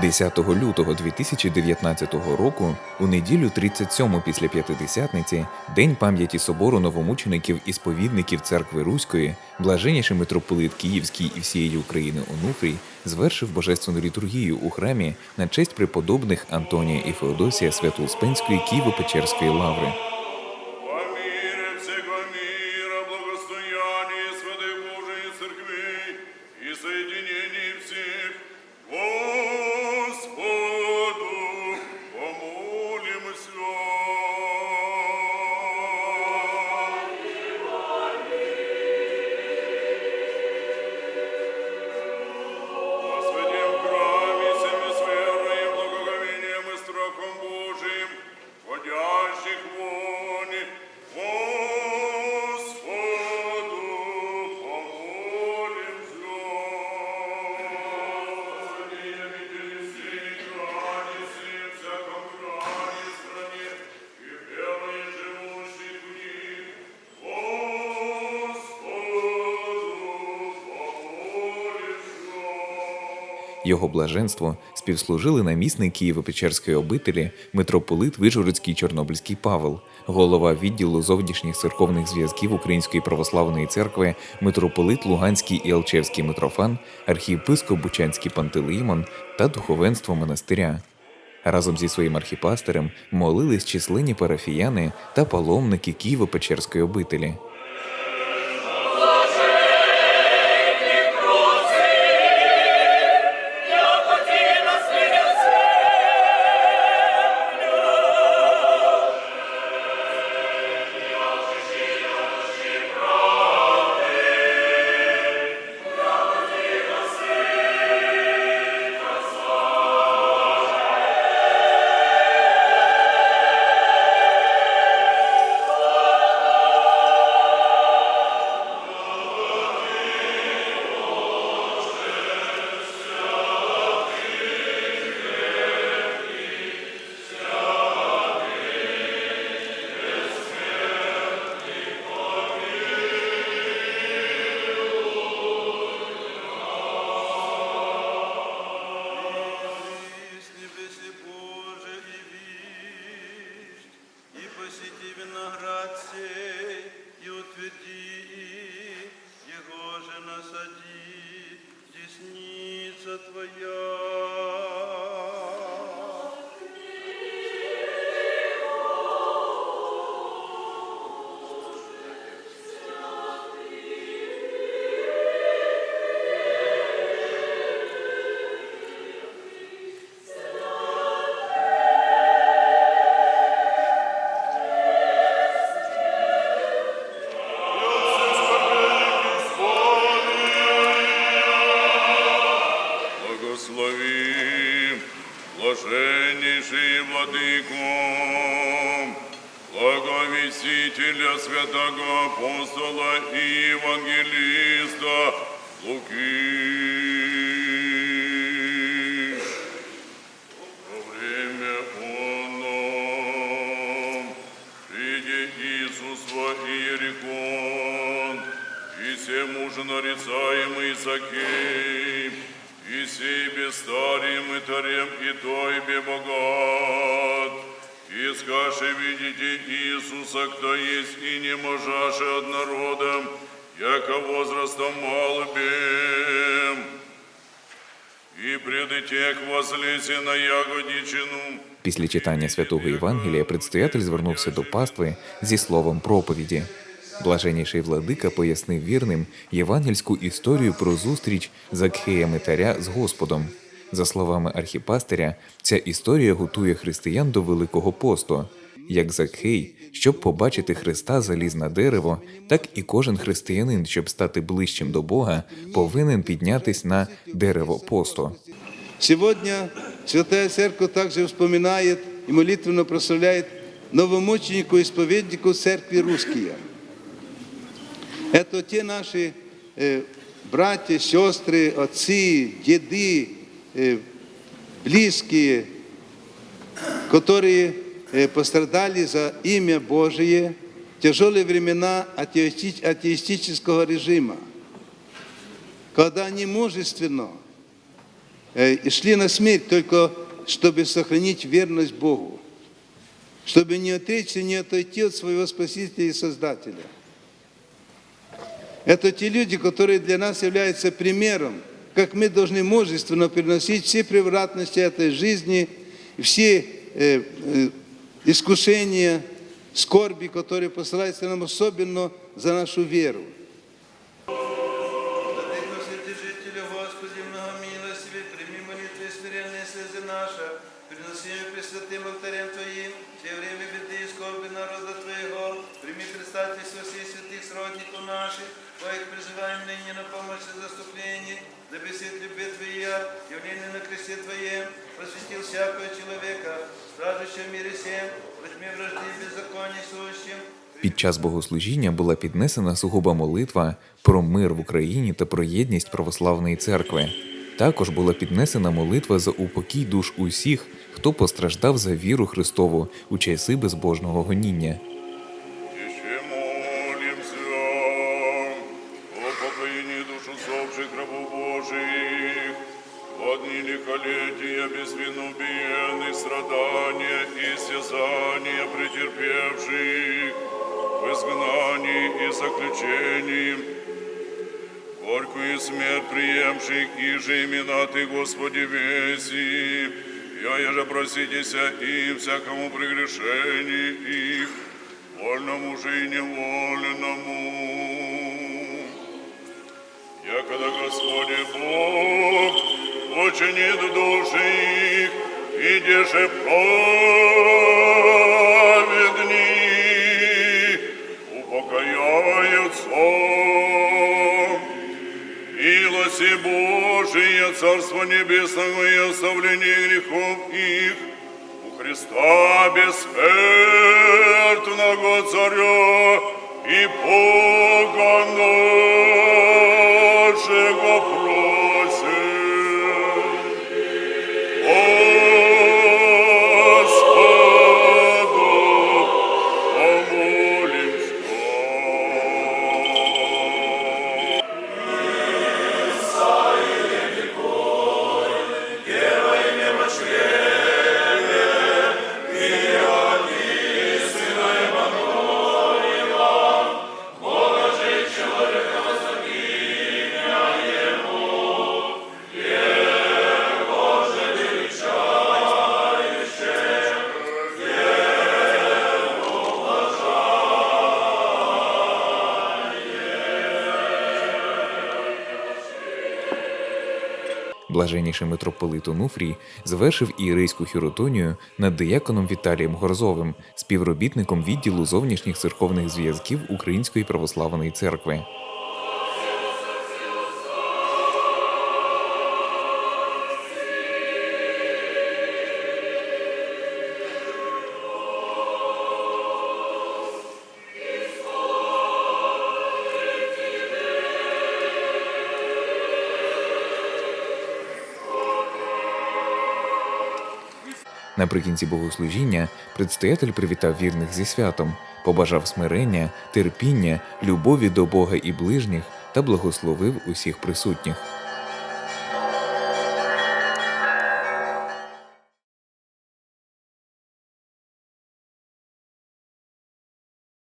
10 лютого 2019 року, у неділю 37 після П'ятидесятниці, День пам'яті собору новомучеників і сповідників церкви Руської, блаженніший митрополит Київський і всієї України Онуфрій звершив божественну літургію у храмі на честь преподобних Антонія і Феодосія Свято-Успенської Києво-Печерської лаври. Його блаженство співслужили намісник Києво-Печерської обителі митрополит Вижгородський Чорнобильський Павел, голова відділу зовнішніх церковних зв'язків Української православної церкви, митрополит Луганський і Алчевський митрофан, архієпископ Бучанський Пантелеймон та духовенство монастиря. Разом зі своїм архіпастерем молились численні парафіяни та паломники Києво-Печерської обителі. Твоя. Блаженнейший владыку, благовестителя святого апостола и евангелиста Луки. Во время оно, приди Иисус во Иерихон, и все мужи нарицаемый Закей, и сей бестарим и тарем, и той бе богат. И скаше видите Иисуса, кто есть, и не можаше от народа, яко возрастом малбем. И пред тех возлезе на ягодичину, Після читання святого Євангелія предстоятель звернувся до пастви зі словом проповіді. Блаженніший владика пояснив вірним євангельську історію про зустріч Закхея Митаря з Господом. За словами архіпастиря, ця історія готує християн до Великого посту. Як Закхей, щоб побачити Христа заліз на дерево, так і кожен християнин, щоб стати ближчим до Бога, повинен піднятись на дерево посту. Сегодня Святая Церковь также вспоминает и молитвенно прославляет новомученику и исповеднику Церкви Русские. Это те наши э, братья, сестры, отцы, деды, э, близкие, которые э, пострадали за имя Божие в тяжелые времена атеисти- атеистического режима, когда они мужественно шли на смерть только, чтобы сохранить верность Богу, чтобы не отречься, не отойти от своего Спасителя и Создателя. Это те люди, которые для нас являются примером, как мы должны мужественно переносить все превратности этой жизни, все э, э, искушения, скорби, которые посылаются нам особенно за нашу веру. Все время беды и скорби народа Твоего, прими предстательство всех святых сродников наших, призываем ныне на помощь и заступление, да бесед любви Твоя, явление на кресте Твоем, просветил всякого человека, стражущего в мире всем, во тьме вражды и беззаконии сущим, Під час богослужіння була піднесена сугуба молитва про мир в Україні та про єдність православної церкви. Також була піднесена молитва за упокій душ усіх, хто постраждав за віру Христову у часи безбожного гоніння. Одни лихолетия без вину убиенных, страдания и стязания претерпевших, в изгнании и заключении, горькую смерть приемших, и же имена Ты, Господи, веси, я еже проситеся и всякому прегрешении их, вольному же и невольному. Якогда Господи Бог учинит души их, и деже праведни упокояются. Милости Божие, Царство Небесного и оставление грехов их, у Христа бессмертного Царя и Бога Блаженніший митрополит Онуфрій завершив ієрейську хіротонію над дияконом Віталієм Горзовим, співробітником відділу зовнішніх церковних зв'язків Української православної церкви. Наприкінці богослужіння предстоятель привітав вірних зі святом, побажав смирення, терпіння, любові до Бога і ближніх та благословив усіх присутніх.